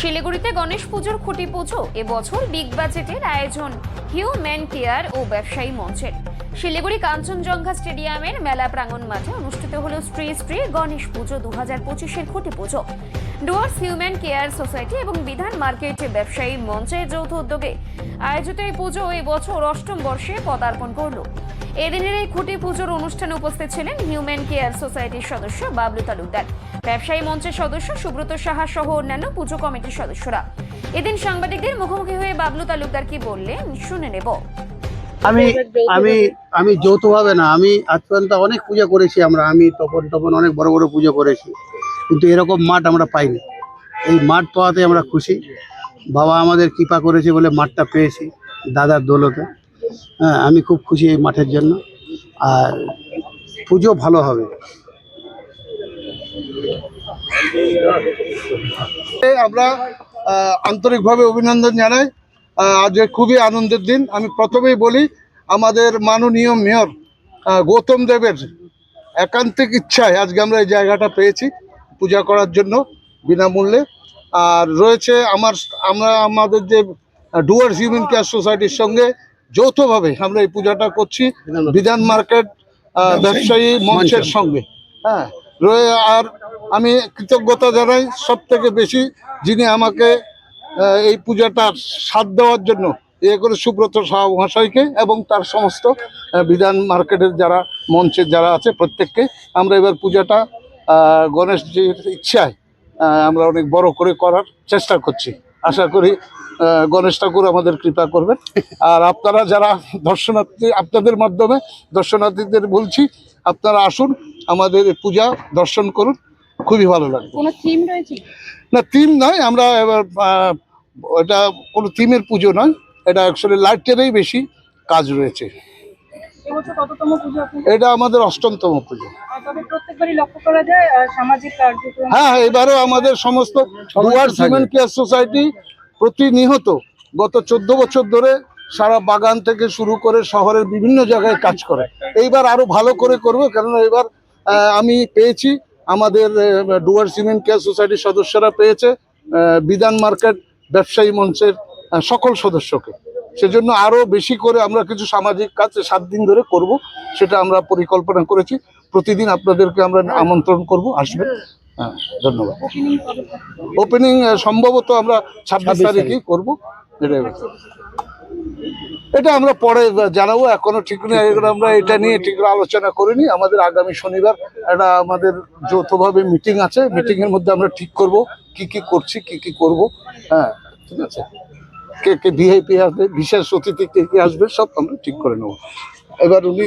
শিলিগুড়িতে গণেশ পুজোর খুঁটি পুজো। এবছর বিগ বাজেটের আয়োজন হিউম্যান কেয়ার ও ব্যবসায়ী মঞ্চের। শিলিগুড়ি কাঞ্চনজঙ্ঘা স্টেডিয়ামের মেলা প্রাঙ্গণ মাঠে অনুষ্ঠিত হল স্ত্রী স্ত্রী গণেশ পুজো দু হাজার পঁচিশের খুঁটি পুজো। ডুয়ার্স হিউম্যান কেয়ার সোসাইটি এবং বিধান মার্কেট ব্যবসায়ী মঞ্চের যৌথ উদ্যোগে আয়োজিত এই পুজো এবছর অষ্টম বর্ষে পদার্পণ করল। এদিনের এই খুঁটি পুজোর অনুষ্ঠানে উপস্থিত ছিলেন হিউম্যান কেয়ার সোসাইটির সদস্য বাবলু তালুকদার। ব্যবসায়ী মঞ্চের সদস্য সুব্রত সাহা সহ অন্যান্য পুজো কমিটির সদস্যরা। এদিন সাংবাদিকদের মুখোমুখি হয়ে বাবলু তালুকদার কি বললেন শুনে নেব। আমি আমি আমি যৌথভাবে না, আমি আজ পর্যন্ত অনেক পূজা করেছি আমরা, আমি তপন তপন অনেক বড় বড় পুজো করেছি, কিন্তু এরকম মাঠ আমরা পাইনি। এই মাঠ পাওয়াতে আমরা খুশি। বাবা আমাদের কৃপা করেছে বলে মাঠটা পেয়েছি, দাদার দৌলতে। হ্যাঁ আমি খুব খুশি এই মাঠের জন্য। আর পুজো ভালো হবে। আমরা আন্তরিকভাবে অভিনন্দন জানাই। আহ, আজ খুবই আনন্দের দিন। আমি প্রথমেই বলি আমাদের মাননীয় মেয়র গৌতম দেবের একান্তিক ইচ্ছায় আজকে আমরা এই জায়গাটা পেয়েছি পূজা করার জন্য বিনামূল্যে। আর রয়েছে আমার আমরা আমাদের যে ডুয়ার্স হিউম্যান কেয়ার সোসাইটির সঙ্গে যৌথভাবে আমরা এই পূজাটা করছি। বিধান মার্কেট। ব্যবসায়ী মঞ্চের সঙ্গে। হ্যাঁ। রয়ে আর আমি কৃতজ্ঞতা জানাই সব থেকে বেশি যিনি আমাকে এই পূজাটার সাথ দেওয়ার জন্য এ করে সুব্রত সাহা মহাশয়কে এবং তার সমস্ত বিধান মার্কেটের যারা মঞ্চের যারা আছে প্রত্যেককে আমরা এবার পূজাটা গণেশজির ইচ্ছায় আমরা অনেক বড় করে করার চেষ্টা করছি। আশা করি গণেশ ঠাকুর আমাদের কৃপা করবেন। আর আপনারা যারা দর্শনার্থী আপনাদের মাধ্যমে দর্শনার্থীদের বলছি আপনারা আসুন আমাদের পূজা দর্শন করুন খুবই ভালো লাগবে। কোনো থিম রয়েছে? না থিম নয় আমরা এবার এটা কোনো থিমের পুজো নয় এটা অ্যাকচুয়ালি লাইটেরই বেশি কাজ রয়েছে। এবছর কততম পুজো এটা আমাদের অষ্টমতম পুজো। প্রত্যেকবারই লক্ষ্য করা যায় সামাজিক কার্যক্রম? হ্যাঁ হ্যাঁ এবারও আমাদের সমস্ত ডুয়ার্স হিউম্যান কেয়ার সোসাইটি প্রতিনিয়ত গত চোদ্দ বছর ধরে সারা বাগান থেকে শুরু করে শহরের বিভিন্ন জায়গায় কাজ করে। এইবার আরও ভালো করে করব কেননা এবার আহ, আমি পেয়েছি আমাদের ডুয়ার সিমেন্ট কেয়ার সোসাইটির সদস্যরা পেয়েছে আহ, বিধান মার্কেট ব্যবসায়ী মঞ্চের সকল সদস্যকে। সেজন্য আরও বেশি করে আমরা কিছু সামাজিক কাজ সাত দিন ধরে করব সেটা আমরা পরিকল্পনা করেছি। প্রতিদিন আপনাদেরকে আমরা আমন্ত্রণ করব আসবেন হ্যাঁ ধন্যবাদ। ওপেনিং সম্ভবত আমরা ছাব্বিশ তারিখই করব। এটাই এটা আমরা পরে জানাব এখনও ঠিক নেই। আমরা এটা নিয়ে ঠিক আলোচনা করিনি। আমাদের আগামী শনিবার একটা আমাদের যৌথভাবে মিটিং আছে। মিটিং এর মধ্যে আমরা ঠিক করব কি কি করছি কি কি করব। হ্যাঁ ঠিক আছে? কে কে ভিআইপি আসবে, বিশেষ অতিথি কে কে আসবে, সব আমরা ঠিক করে নেব। এবার উনি